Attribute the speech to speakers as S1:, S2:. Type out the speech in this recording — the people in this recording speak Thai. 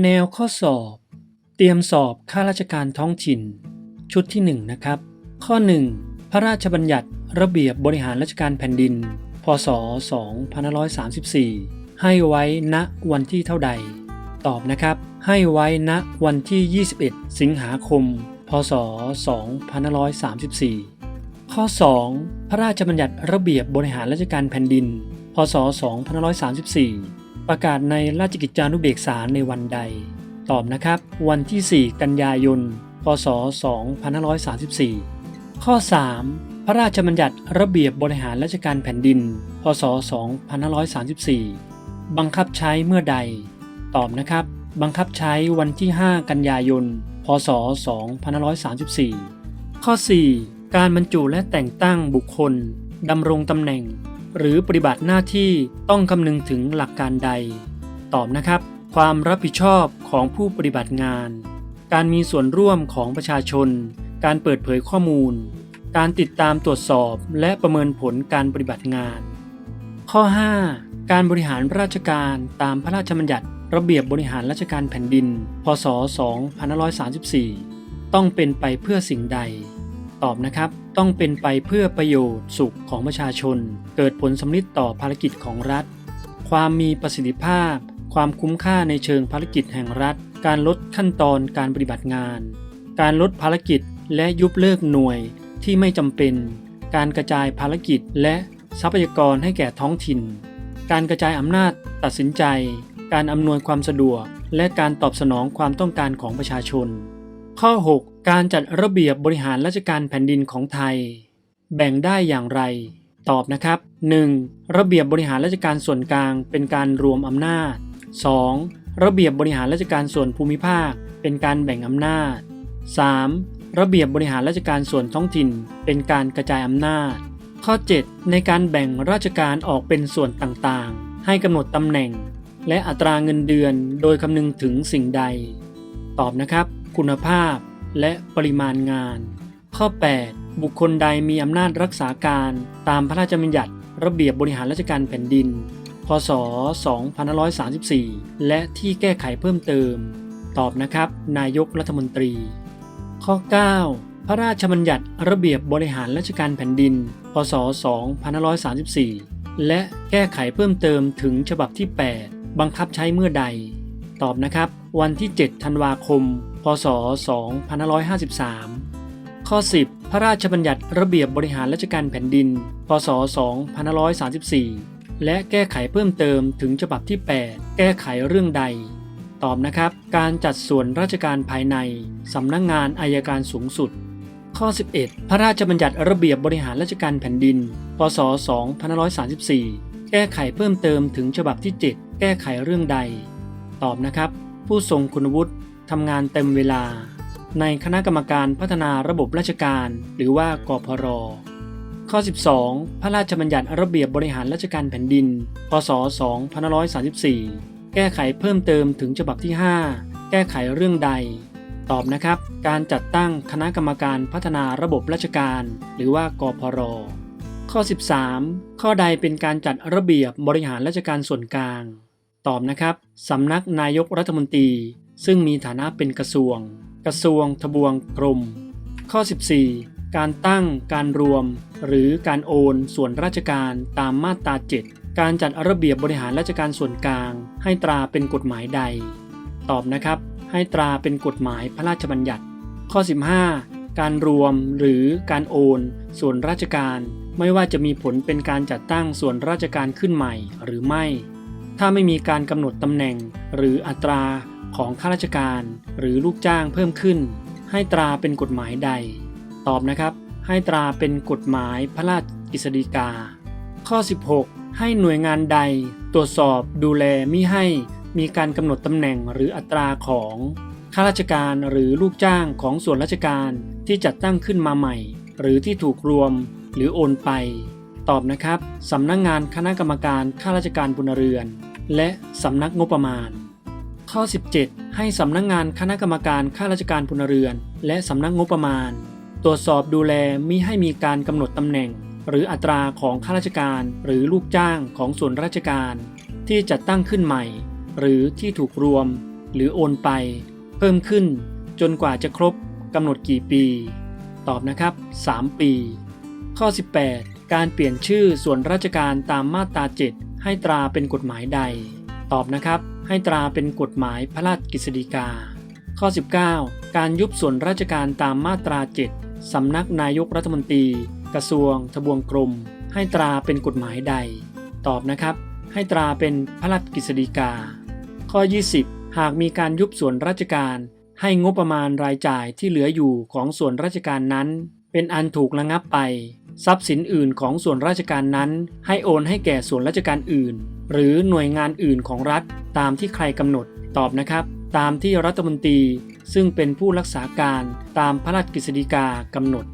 S1: แนวข้อสอบ เตรียมสอบข้าราชการท้องถิ่น ชุดที่ 1 นะครับ ข้อ 1 พระราชบัญญัติระเบียบบริหารราชการแผ่นดิน พศ 2534 ให้ไว้ณวันที่เท่าใด ตอบนะครับ ให้ไว้ณวันที่ 21 สิงหาคม พศ 2534 ข้อ 2 พระราชบัญญัติระเบียบบริหารราชการแผ่นดิน พศ 2534 ประกาศในราชกิจจานุเบกษาในวันใด ตอบนะครับ วันที่ 4 กันยายน พศ 2534 ข้อ 3 พระราชบัญญัติระเบียบบริหารราชการแผ่นดิน พศ 2534 บังคับใช้เมื่อใด ตอบนะครับ บังคับใช้วันที่ 5 กันยายน พศ 2534 ข้อ 4 การบรรจุและแต่งตั้งบุคคลดำรงตำแหน่ง หรือปฏิบัติหน้าที่ต้องคำนึงถึงหลักการใด ตอบนะครับ ความรับผิดชอบของผู้ปฏิบัติงาน การมีส่วนร่วมของประชาชน การเปิดเผยข้อมูล การติดตามตรวจสอบและประเมินผลการปฏิบัติงาน ข้อ 5 การบริหารราชการตามพระราชบัญญัติ ระเบียบบริหารราชการแผ่นดิน พศ 2534 ต้องเป็นไปเพื่อสิ่งใด ตอบนะครับ ต้องเป็นไปเพื่อประโยชน์สุขของประชาชน เกิดผลสำลิดต่อภารกิจของรัฐ ความมีประสิทธิภาพ ความคุ้มค่าในเชิงภารกิจแห่งรัฐ การลดขั้นตอนการปฏิบัติงาน การลดภารกิจและยุบเลิกหน่วยที่ไม่จำเป็น การกระจายภารกิจและทรัพยากรให้แก่ท้องถิ่น การกระจายอำนาจตัดสินใจ การอำนวยความสะดวก และการตอบสนองความต้องการของประชาชน ข้อ 6 การจัดระเบียบบริหารราชการแผ่นดินของไทย แบ่งได้อย่างไร ตอบนะครับ 1. ระเบียบบริหารราชการส่วนกลางเป็นการรวมอำนาจ 2. ระเบียบบริหารราชการส่วนภูมิภาค เป็นการแบ่งอำนาจ 3. ระเบียบบริหารราชการส่วนท้องถิ่น เป็นการกระจายอำนาจ ข้อ 7 ในการแบ่งราชการออกเป็นส่วนต่างๆ ให้กำหนดตำแหน่ง และอัตราเงินเดือนโดยคำนึงถึงสิ่งใด ตอบนะครับ คุณภาพ และปริมาณงาน ข้อ 8 บุคคลใดมีอำนาจรักษาการตามพระราชบัญญัติระเบียบบริหารราชการแผ่นดิน พศ 2534 และที่แก้ไขเพิ่มเติม ตอบนะครับ นายกรัฐมนตรี ข้อ 9 พระราชบัญญัติระเบียบบริหารราชการแผ่นดิน พศ 2534 และแก้ไขเพิ่มเติมถึงฉบับที่ 8 บังคับใช้เมื่อใด ตอบนะครับ วันที่ 7 ธันวาคม พศ 2553 ข้อ 10 พระราชบัญญัติระเบียบบริหารราชการแผ่นดิน พศ 2534 และแก้ไขเพิ่มเติมถึงฉบับที่ 8 แก้ไขเรื่องใด ตอบนะครับ การจัดส่วนราชการภายใน สำนักงงานอายการสูงสุด ข้อ 11 พระราชบัญญัติระเบียบบริหารราชการแผ่นดิน พศ 2534 แก้ไขเพิ่มเติมถึงฉบับที่ 7 แก้ไขเรื่องใด ตอบนะครับ ผู้ทรงคุณวุฒิ ทำงานเต็มเวลา ในคณะกรรมการพัฒนาระบบราชการ หรือว่ากพร ข้อ 12 พระราชบัญญัติระเบียบบริหารราชการแผ่นดิน พศ 2534 แก้ไขเพิ่มเติมถึงฉบับที่ 5 แก้ไขเรื่องใด ตอบนะครับ การจัดตั้งคณะกรรมการพัฒนาระบบราชการ หรือว่ากพรข้อ 13 ข้อใดเป็นการจัดระเบียบบริหารราชการส่วนกลาง ตอบนะครับ สำนักนายกรัฐมนตรี ซึ่งมีฐานะเป็นกระทรวง กระทรวงทบวงกรม ข้อ 14 การตั้ง การรวม หรือการโอนส่วนราชการตามมาตรา 7 การจัดระเบียบบริหารราชการส่วนกลาง ให้ตราเป็นกฎหมายใด ตอบนะครับ ให้ตราเป็นกฎหมายพระราชบัญญัติ ข้อ 15 การรวมหรือการโอน ส่วนราชการไม่ว่าจะมีผลเป็นการจัดตั้งส่วนราชการขึ้นใหม่หรือไม่ ถ้าไม่มีการกำหนดตำแหน่ง หรืออัตรา ของข้าราชการหรือลูกจ้างเพิ่มขึ้น ให้ตราเป็นกฎหมายใด ตอบนะครับ ให้ตราเป็นกฎหมายพระราชกฤษฎีกา ข้อ 16 ให้หน่วยงานใดตรวจสอบดูแลมิให้มีการกำหนดตำแหน่งหรืออัตราของข้าราชการหรือลูกจ้างของส่วนราชการที่จัดตั้งขึ้นมาใหม่ หรือที่ถูกรวมหรือโอนไป ตอบนะครับสำนักงงานคณะกรรมการข้าราชการพลเรือน และสำนักงบประมาณ ข้อ 17 ให้สำนักงงานคณะกรรมการข้าราชการพลเรือน และสำนักงบประมาณ ตรวจสอบดูแลมิให้มีการกำหนดตำแหน่ง หรืออัตราของข้าราชการ หรือลูกจ้างของส่วนราชการ ที่จัดตั้งขึ้นใหม่ หรือที่ถูกรวม หรือโอนไป เพิ่มขึ้น จนกว่าจะครบกำหนดกี่ปี ตอบนะครับ 3 ปี ข้อ 18 การเปลี่ยนชื่อส่วนราชการตามมาตรา7ให้ตราเป็นกฎหมายใด ตอบนะครับ ให้ตราเป็นกฎหมายพระราชกฤษฎีกา ข้อ 19 การยุบส่วนราชการตามมาตรา 7 สำนักนายกรัฐมนตรี กระทรวง ทบวงกรม ให้ตราเป็นกฎหมายใด ตอบนะครับ ให้ตราเป็นพระราชกฤษฎีกา ข้อ 20 หากมีการยุบส่วนราชการ ให้งบประมาณรายจ่ายที่เหลืออยู่ของส่วนราชการนั้น เป็นอันถูกระงับไป ทรัพย์สินอื่นของส่วนราชการนั้น ให้โอนให้แก่ส่วนราชการอื่น หรือหน่วยงานอื่นของรัฐตามที่ใครกำหนดตอบนะครับ ตามที่รัฐมนตรีซึ่งเป็นผู้รักษาการตามพระราชกฤษฎีกากำหนด